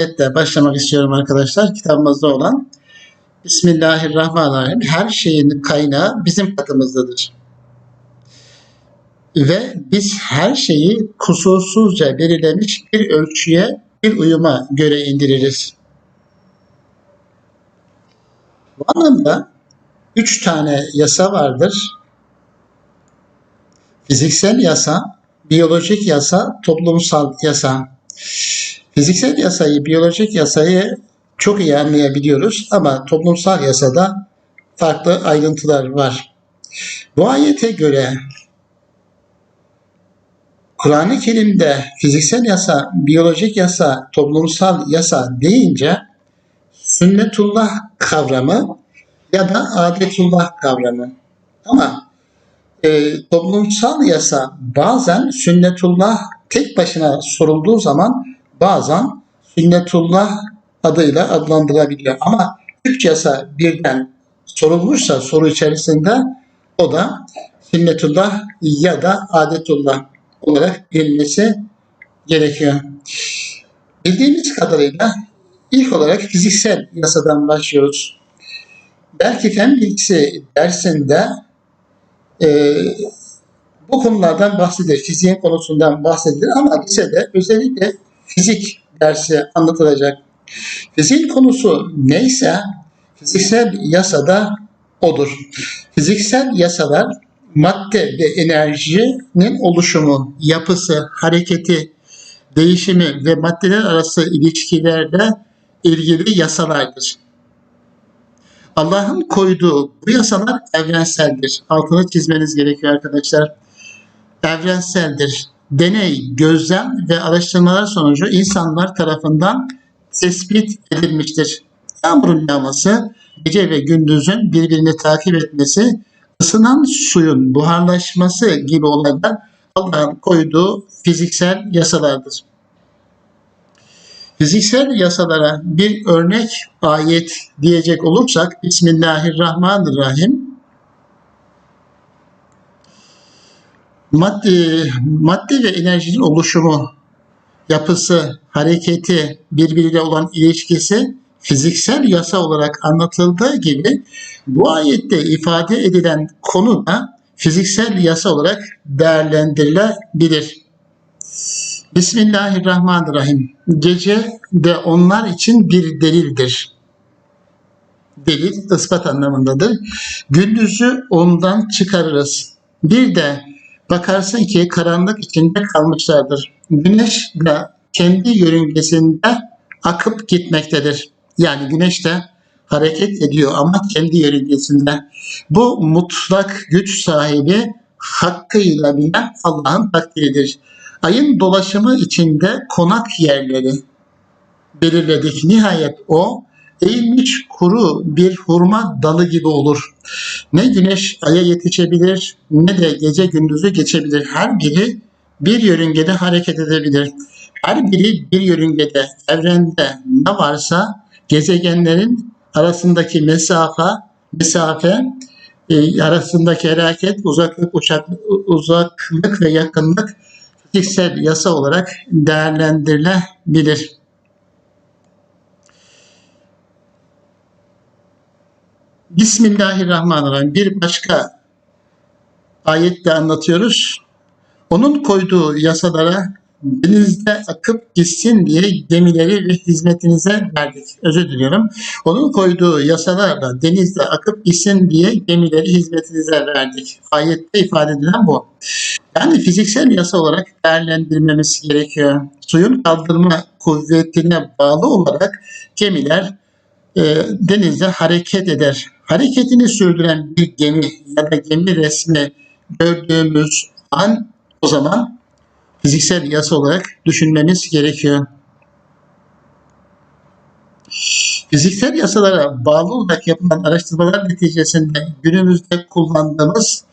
ayetle başlamak istiyorum arkadaşlar. Kitabımızda olan Bismillahirrahmanirrahim. Her şeyin kaynağı bizim katımızdadır. Ve biz her şeyi kusursuzca belirlemiş bir ölçüye, bir uyuma göre indiririz. Bu anlamda üç tane yasa vardır. Fiziksel yasa, biyolojik yasa, toplumsal yasa. Fiziksel yasayı, biyolojik yasayı çok iyi anlayabiliyoruz ama toplumsal yasada farklı ayrıntılar var. Bu ayete göre Kur'an-ı Kerim'de fiziksel yasa, biyolojik yasa, toplumsal yasa deyince sünnetullah kavramı ya da adetullah kavramı. Ama e, toplumsal yasa bazen sünnetullah tek başına sorulduğu zaman bazen sünnetullah adıyla adlandırılabiliyor. Ama üç yasa birden sorulmuşsa soru içerisinde o da sünnetullah ya da adetullah olarak bilinmesi gerekiyor. Bildiğimiz kadarıyla ilk olarak fiziksel yasadan başlıyoruz. Belki fen bilgisi dersinde e, bu konulardan bahsedilir, fiziğin konusundan bahsedilir ama lisede özellikle fizik dersi anlatılacak. Fiziğin konusu neyse fiziksel yasada odur. Fiziksel yasalar madde ve enerjinin oluşumu, yapısı, hareketi, değişimi ve maddeler arası ilişkilerle ilgili yasalardır. Allah'ın koyduğu bu yasalar evrenseldir. Altını çizmeniz gerekiyor arkadaşlar. Evrenseldir. Deney, gözlem ve araştırmalar sonucu insanlar tarafından tespit edilmiştir. Yağmurun yağması, gece ve gündüzün birbirini takip etmesi, ısınan suyun buharlaşması gibi olaylar Allah'ın koyduğu fiziksel yasalardır. Fiziksel yasalara bir örnek ayet diyecek olursak Bismillahirrahmanirrahim madde, madde ve enerjinin oluşumu, yapısı, hareketi, birbiriyle olan ilişkisi fiziksel yasa olarak anlatıldığı gibi bu ayette ifade edilen konu da fiziksel yasa olarak değerlendirilebilir. Bismillahirrahmanirrahim. Gece de onlar için bir delildir. Delil ispat anlamındadır. Gündüzü ondan çıkarırız. Bir de bakarsın ki karanlık içinde kalmışlardır. Güneş de kendi yörüngesinde akıp gitmektedir. Yani güneş de hareket ediyor ama kendi yörüngesinde. Bu mutlak güç sahibi hakkıyla bilen Allah'ın takdiridir. Ayın dolaşımı içinde konak yerleri belirledik. Nihayet o eğilmiş kuru bir hurma dalı gibi olur. Ne güneş aya yetişebilir ne de gece gündüzü geçebilir. Her biri bir yörüngede hareket edebilir. Her biri bir yörüngede, evrende ne varsa gezegenlerin arasındaki mesafe, mesafe e, arasındaki hareket, uzaklık, uçak, uzaklık ve yakınlık fiziksel yasa olarak değerlendirilebilir. Bismillahirrahmanirrahim. Bir başka ayette anlatıyoruz. Onun koyduğu yasalara denizde akıp gitsin diye gemileri ve hizmetinize verdik. Özür diliyorum. Onun koyduğu yasalarla denizde akıp gitsin diye gemileri hizmetinize verdik. Ayette ifade edilen bu. Yani fiziksel yasa olarak değerlendirmemiz gerekiyor. Suyun kaldırma kuvvetine bağlı olarak gemiler e, denizde hareket eder. Hareketini sürdüren bir gemi ya da gemi resmi gördüğümüz an o zaman fiziksel yasa olarak düşünmemiz gerekiyor. Fiziksel yasalara bağlı olarak yapılan araştırmalar neticesinde günümüzde kullandığımız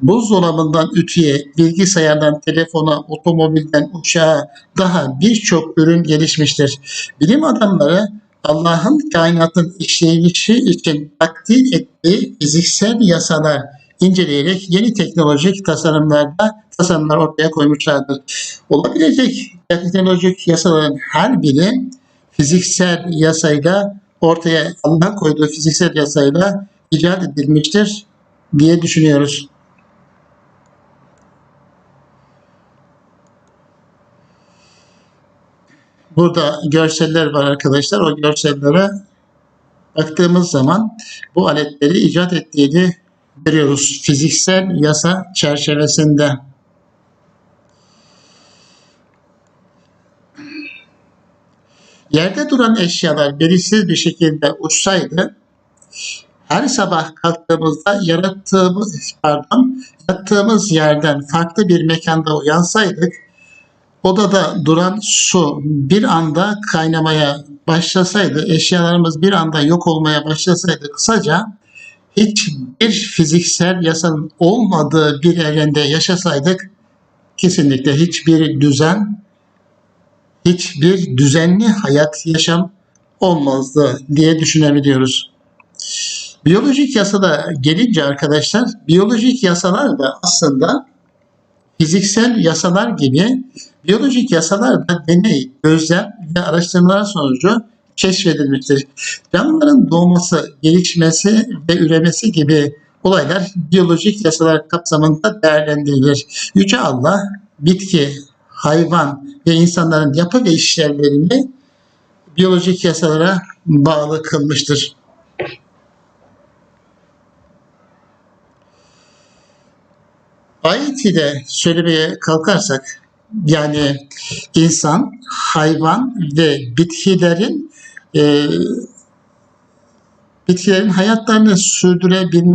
buzdolabından ütüye, bilgisayardan telefona, otomobilden uçağa daha birçok ürün gelişmiştir. Bilim adamları Allah'ın kainatın işleyişi için takdir ettiği fiziksel yasalar inceleyerek yeni teknolojik tasarımlarda tasarımlar ortaya koymuşlardır. Olabilecek teknolojik yasaların her biri fiziksel yasayla ortaya Allah koyduğu fiziksel yasayla icat edilmiştir diye düşünüyoruz. Burada görseller var arkadaşlar. O görsellere baktığımız zaman bu aletleri icat ettiğini görüyoruz. Fiziksel yasa çerçevesinde. Yerde duran eşyalar belirsiz bir şekilde uçsaydı her sabah kalktığımızda yarattığımız pardon yattığımız yerden farklı bir mekanda uyansaydık odada duran su bir anda kaynamaya başlasaydı eşyalarımız bir anda yok olmaya başlasaydı kısaca hiçbir fiziksel yasanın olmadığı bir evrende yaşasaydık kesinlikle hiçbir düzen hiçbir düzenli hayat yaşam olmazdı diye düşünebiliyoruz. Biyolojik yasada gelince arkadaşlar, biyolojik yasalar da aslında fiziksel yasalar gibi biyolojik yasalar da deney, gözlem ve araştırmalar sonucu keşfedilmiştir. Canlıların doğması, gelişmesi ve üremesi gibi olaylar biyolojik yasalar kapsamında değerlendirilir. Yüce Allah bitki, hayvan ve insanların yapı ve işlevlerini biyolojik yasalara bağlı kılmıştır. Ayet ile söylemeye kalkarsak yani insan, hayvan ve bitkilerin e, bitkilerin hayatlarını sürdürebilmesi